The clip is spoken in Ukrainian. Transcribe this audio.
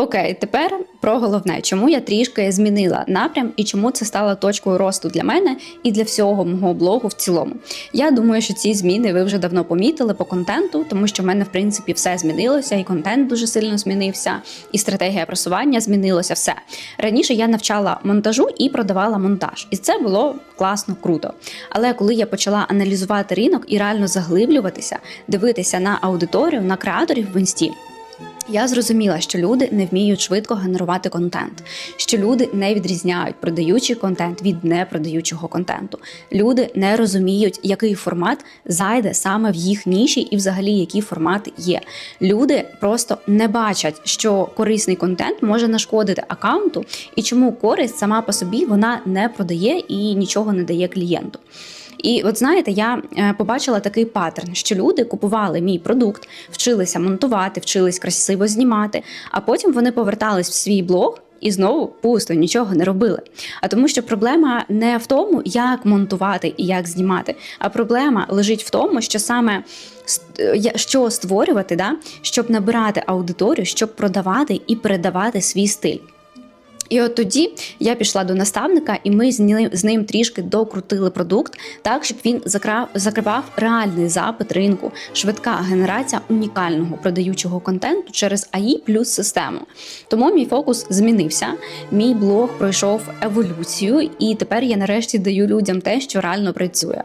Окей, тепер про головне, чому я трішки змінила напрям і чому це стало точкою росту для мене і для всього мого блогу в цілому. Я думаю, що ці зміни ви вже давно помітили по контенту, тому що в мене, в принципі, все змінилося, і контент дуже сильно змінився, і стратегія просування змінилося. Все раніше я навчала монтажу і продавала монтаж, і це було класно, круто. Але коли я почала аналізувати ринок і реально заглиблюватися, дивитися на аудиторію, на креаторів в інсті. Я зрозуміла, що люди не вміють швидко генерувати контент, що люди не відрізняють продаючий контент від непродаючого контенту. Люди не розуміють, який формат зайде саме в їх ніші, і взагалі які формати є. Люди просто не бачать, що корисний контент може нашкодити аккаунту, і чому користь сама по собі вона не продає і нічого не дає клієнту. І от знаєте, я е, побачила такий паттерн, що люди купували мій продукт, вчилися монтувати, вчились красиво знімати, а потім вони повертались в свій блог. І знову пусто нічого не робили. А тому, що проблема не в тому, як монтувати і як знімати, а проблема лежить в тому, що саме е, що створювати, да, щоб набирати аудиторію, щоб продавати і передавати свій стиль. І от тоді я пішла до наставника, і ми з ним, з ним трішки докрутили продукт так, щоб він закрав, закривав реальний запит ринку, швидка генерація унікального продаючого контенту через АІ плюс систему. Тому мій фокус змінився. Мій блог пройшов еволюцію, і тепер я нарешті даю людям те, що реально працює.